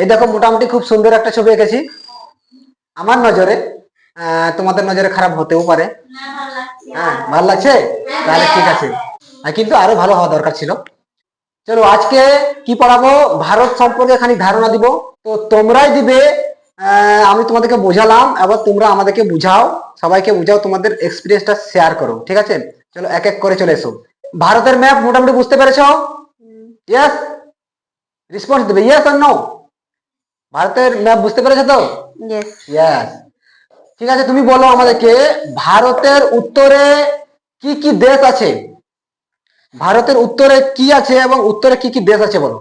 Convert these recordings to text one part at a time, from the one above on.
এই দেখো মোটামুটি খুব সুন্দর একটা ছবি এঁকেছি। আমার নজরে আহ, তোমাদের নজরে খারাপ হতেও পারে। হ্যাঁ ভালো লাগছে? তাহলে ঠিক আছে। কিন্তু আরও ভালো হওয়া দরকার ছিল। চলো আজকে কি পড়াবো? ভারত সম্পর্কে খানিক ধারণা দিব। তো তোমরাই দিবে আহ, আমি তোমাদেরকে বোঝালাম এবার তোমরা আমাদেরকে বুঝাও। সবাইকে বুঝাও তোমাদের এক্সপিরিয়েন্সটা শেয়ার করো। ঠিক আছে? চলো এক এক করে চলে এসো। ভারতের ম্যাপ মোটামুটি বুঝতে পেরেছ? ইয়েস রেসপন্স দেবে ইয়েস আর নো ভারতের ম্যাপ বুঝতে পেরেছ তো? ইয়েস ঠিক আছে তুমি বলো আমাদেরকে ভারতের উত্তরে কি কি দেশ আছে? ভারতের উত্তরে কি আছে এবং উত্তরে কি কি দেশ আছে বলো?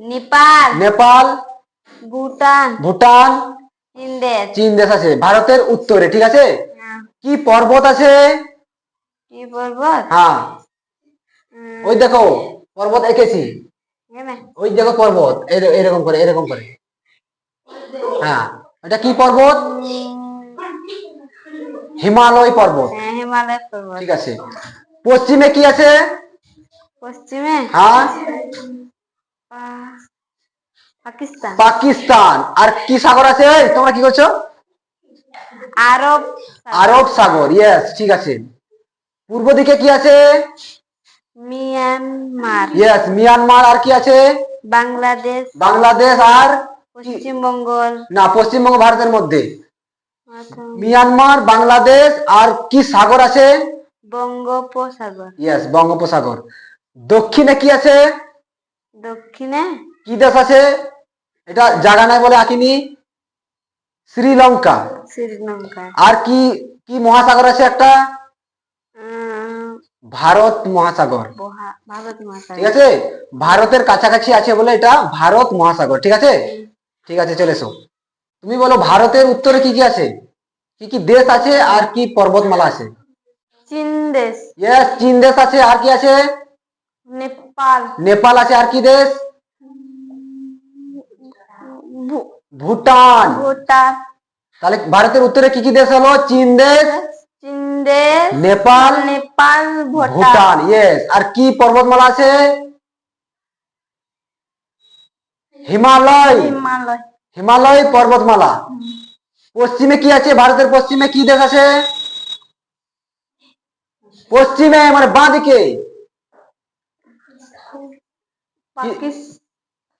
নেপাল নেপাল ভুটান ভুটান ইন্ডিয়া চীন দেশ আছে। ভারতের উত্তরে ঠিক আছে? হ্যাঁ। কি পর্বত আছে? কি পর্বত? হ্যাঁ। ওই দেখো পর্বত এঁকেছি। ওই দেখো পর্বত এরকম করে এরকম করে। হ্যাঁ এটা কি পর্বত? হিমালয় পর্বত। হ্যাঁ হিমালয় পর্বত। ঠিক আছে। পশ্চিমে কি আছে? পশ্চিমে? হ্যাঁ। পাকিস্তান। পাকিস্তান। আর কি সাগর আছে? তোমরা কি করছ? আরব আরব সাগর ইয়েস ঠিক আছে। পূর্ব দিকে কি আছে? মিয়ানমার। ইয়েস মিয়ানমার আর কি আছে? বাংলাদেশ। বাংলাদেশ আর? পশ্চিমবঙ্গ না পশ্চিমবঙ্গ ভারতের মধ্যে। মিয়ানমার বাংলাদেশ আর কি সাগর আছে? বঙ্গোপসাগর। ইয়েস বঙ্গোপসাগর। দক্ষিণে কি আছে? দক্ষিণে? কি দেশ আছে? এটা জায়গা নাই বলে আঁকিনি। শ্রীলঙ্কা। শ্রীলঙ্কা। আর কি কি মহাসাগর আছে একটা? ভারত মহাসাগর। ভারত ঠিক আছে? ভারতের কাছাকাছি আছে বলে এটা ভারত মহাসাগর। ঠিক আছে? ঠিক আছে চলে এসো। তুমি বলো ভারতের উত্তরে কি কি আছে? কি কি দেশ আছে আর কি পর্বতমালা আছে? চীন দেশ। ইয়েস চীন দেশ আছে আর কি আছে? নেপাল। নেপাল আছে আর কি দেশ? ভুটান। ভুটান। তাহলে ভারতের উত্তরে কি কি দেশ হলো? চীন দেশ চীন দেশ নেপাল নেপাল ভুটান। ভুটান ইয়েস আর কি পর্বতমালা আছে? হিমালয়। হিমালয়। হিমালয় পর্বতমালা। পশ্চিমে কি আছে? ভারতের পশ্চিমে কি দেশ আছে? পশ্চিমে মানে বাঁ দিকে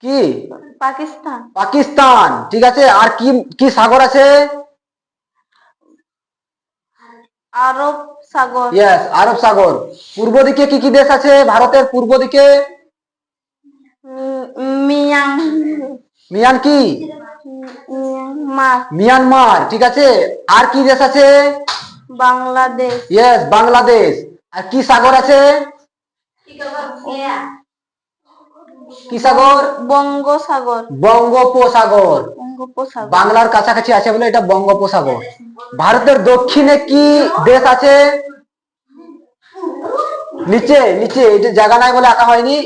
কি? পাকিস্তান। পাকিস্তান। ঠিক আছে। আর কি কি সাগর আছে? আরব সাগর। ইয়েস আরব সাগর। পূর্ব দিকে কি কি দেশ আছে? ভারতের পূর্ব দিকে। উম, মিয়াং মিয়ান। কি মিয়ানমার। মিয়ানমার ঠিক আছে? আর কি দেশ আছে? বাংলাদেশ। ইয়েস বাংলাদেশ। আর কি সাগর আছে? কি সাগর? বঙ্গোসাগর বঙ্গোপসাগর। বঙ্গোপসাগর। বাংলার কাছাকাছি আছে বলে এটা বঙ্গোপসাগর। ভারতের দক্ষিণে কি দেশ আছে? নিচে নিচে এটা জায়গা নাই বলে আঁকা হয়নি।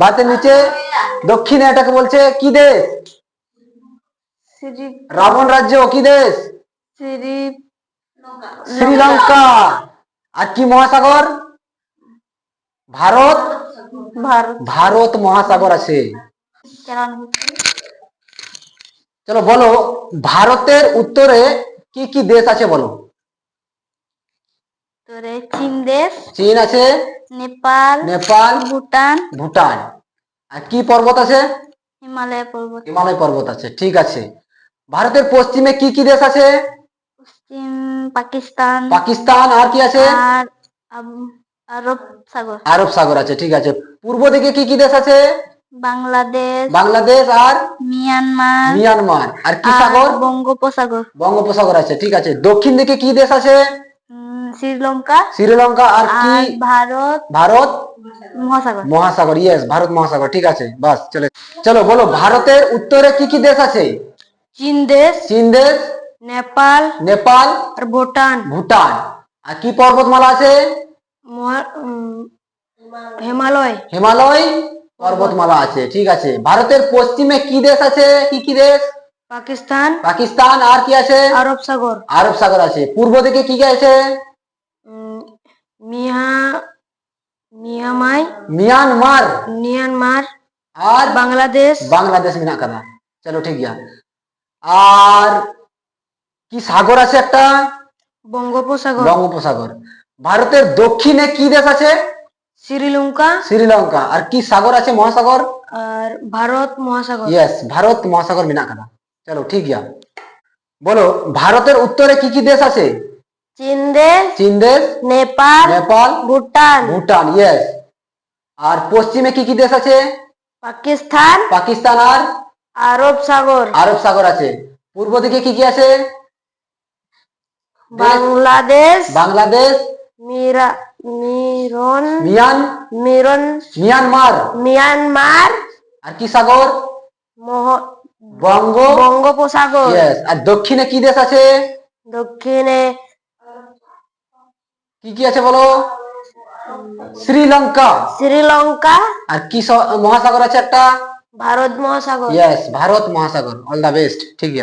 ভারতের নিচে দক্ষিণে এটাকে বলছে কি দেশ? রাবণ রাজ্য কি দেশ? শ্রীলঙ্কা। আর কি মহাসাগর? ভারত? ভারত। ভারত মহাসাগর আছে। চলো বলো ভারতের উত্তরে কি কি দেশ আছে বলো? তোরে চীন দেশ চীন আছে নেপাল নেপাল ভুটান। ভুটান। আর কি পর্বত আছে? হিমালয় পর্বত হিমালয় পর্বত আছে ঠিক আছে। ভারতের পশ্চিমে কি কি দেশ আছে? পশ্চিম পাকিস্তান। পাকিস্তান আর কি আছে? আর আরব সাগর। আরব সাগর আছে ঠিক আছে। পূর্ব দিকে কি কি দেশ আছে? বাংলাদেশ। বাংলাদেশ আর? মিয়ানমার। মিয়ানমার। আর কি সাগর? বঙ্গোপসাগর। বঙ্গোপসাগর আছে ঠিক আছে। দক্ষিণ দিকে কি দেশ আছে? শ্রীলঙ্কা শ্রীলঙ্কা আর কি? ভারত ভারত? মহাসাগর। মহাসাগর ইয়েস ভারত মহাসাগর ঠিক আছে বাস চলে। চলো বলো ভারতের উত্তরে কি কি দেশ আছে? চীন দেশ চীন দেশ নেপাল নেপাল আর ভুটান। ভুটান। আর কি পর্বতমালা আছে? হিমালয়। হিমালয় পর্বতমালা আছে ঠিক আছে। ভারতের পশ্চিমে কি দেশ আছে? কি কি দেশ? পাকিস্তান। পাকিস্তান আর কি আছে? আরব সাগর। আরব সাগর আছে। পূর্ব দিকে কি কি আছে? মিয়া মিয়ামাই মিয়ানমার। মিয়ানমার। আর বাংলাদেশ। বাংলাদেশ মিনা কাদা চলো ঠিক গিয়া। আর কি সাগর আছে একটা? বঙ্গোপসাগর। বঙ্গোপসাগর। ভারতের দক্ষিণে কি দেশ আছে? শ্রীলঙ্কা। শ্রীলঙ্কা। আর কি সাগর আছে মহাসাগর? আর ভারত মহাসাগর। ইয়েস ভারত মহাসাগর মিনা কাদা চলো ঠিক গিয়া। বলো ভারতের উত্তরে কি কি দেশ আছে? চীন দেশ চীন দেশ নেপাল নেপাল ভুটান ভুটান ইয়েস আর পশ্চিমে কি কি দেশ আছে? পাকিস্তান পাকিস্তান আর আরব সাগর আরব সাগর আছে। পূর্ব দিকে কি কি আছে? বাংলাদেশ বাংলাদেশ মিরা মিরন মিয়ান মিরন মিয়ানমার। মিয়ানমার আর কি সাগর? মহ বঙ্গ। বঙ্গোপসাগর। আর দক্ষিণে কি দেশ আছে? দক্ষিণে কি কি আছে বলো? শ্রীলঙ্কা। শ্রীলঙ্কা। আর কি মহাসাগর আছে একটা? ভারত মহাসাগর। ইয়েস ভারত মহাসাগর অল দা বেস্ট ঠিক আছে।